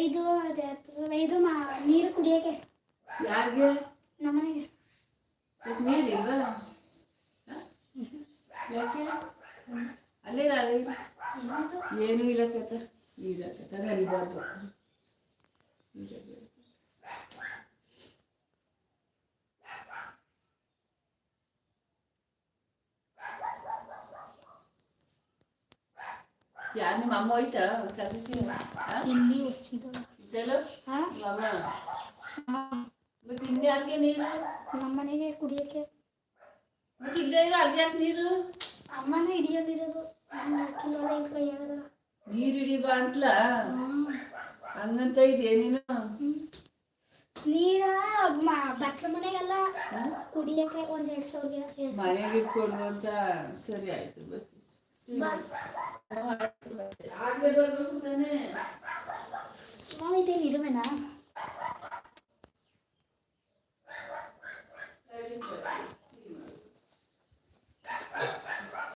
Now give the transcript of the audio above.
ಇದು ಇದು ನೀರು ಕುಡಿಯೋಕೆ ಯಾರಿಗೆ ನಮ್ಮನೆಗೆ ನೀರಿಲ್ವಾ ಹ? ಯಾಕೆ ಅಲ್ಲೇ ಏನೂ ಇಲ್ಲ ಕಥ ಇಲ್ಲ ಯಾರು ನಿಮ್ಮ ಅಮ್ಮ ಹೋಯ್ತಾ ಚಲೋ ಹಾಂ ಅಮ್ಮ ಮತ್ತೆ ಇನ್ಯಾರಿಗೆ ನೀರು ನಮ್ಮನೆಗೆ ಕುಡಿಯೋಕೆ ಮತ್ತೆ ಇಲ್ಲೇ ಇರೋ ಅಲ್ಲಿ ಯಾಕೆ ನೀರು ಅಮ್ಮನ ಹಿಡಿಯೋದಿರೋದು ನೀರು ಹಿಡಿಬಾ ಅಂತಲ. ಹಂಗಂತ ಇದೆಯಾ ನೀನು ನೀರ ಬಟ್ಲ ಮನೆಗೆಲ್ಲ ಕುಡಿಯಕ್ಕೆ ಒಂದ್ ಎರಡ್ ಸಾವಿರ ಮನೆಗೆ ಇಟ್ಕೊಡು ಅಂತ ಸರಿ ಆಯ್ತು ಬರ್ತೀನಿ coisa